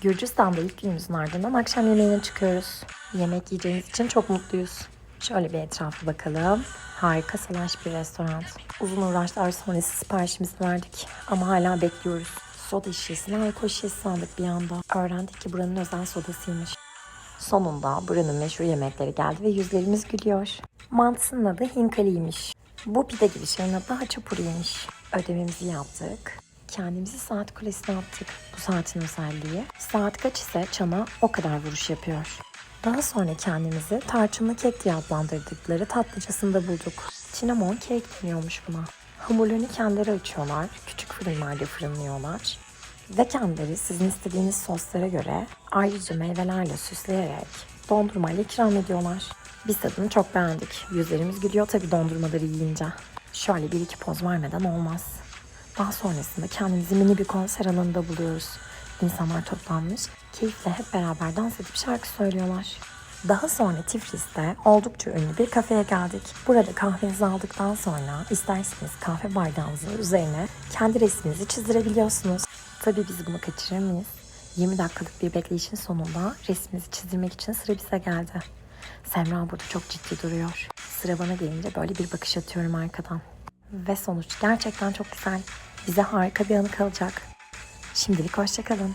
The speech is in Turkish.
Gürcistan'da ilk günümüzün ardından akşam yemeğine çıkıyoruz. Yemek yiyeceğimiz için çok mutluyuz. Şöyle bir etrafa bakalım. Harika salaş bir restoran. Uzun uğraşlar sonrası siparişimizi verdik ama hala bekliyoruz. Soda şişesini alkol şişesi aldık bir anda. Öğrendik ki buranın özel sodasıymış. Sonunda buranın meşhur yemekleri geldi ve yüzlerimiz gülüyor. Mantısının adı hinkali'ymiş. Bu pide gibi şeyin adı haçapuri'ymiş. Ödememizi yaptık. Kendimizi saat kulesine attık. Bu saatin özelliği. Saat kaç ise çana o kadar vuruş yapıyor. Daha sonra kendimizi tarçınlı kek diye adlandırdıkları tatlıcasında bulduk. Cinnamon cake deniyormuş buna. Hamurlarını kendileri açıyorlar. Küçük fırınlarda fırınlıyorlar. Ve kendileri sizin istediğiniz soslara göre ayrıca meyvelerle süsleyerek dondurmayla ikram ediyorlar. Biz tadını çok beğendik. Yüzlerimiz gülüyor tabii dondurmaları yiyince. Şöyle bir iki poz vermeden olmaz. Daha sonrasında kendimizi mini bir konser alanında buluyoruz. İnsanlar toplanmış, keyifle hep beraber dans edip şarkı söylüyorlar. Daha sonra Tiflis'te oldukça ünlü bir kafeye geldik. Burada kahvenizi aldıktan sonra isterseniz kahve bardağınızın üzerine kendi resminizi çizdirebiliyorsunuz. Tabii biz bunu kaçırır mıyız? 20 dakikalık bir bekleyişin sonunda resmimizi çizdirmek için sıra bize geldi. Semra burada çok ciddi duruyor. Sıra bana gelince böyle bir bakış atıyorum arkadan. Ve sonuç gerçekten çok güzel. Bize harika bir anı kalacak. Şimdilik hoşçakalın.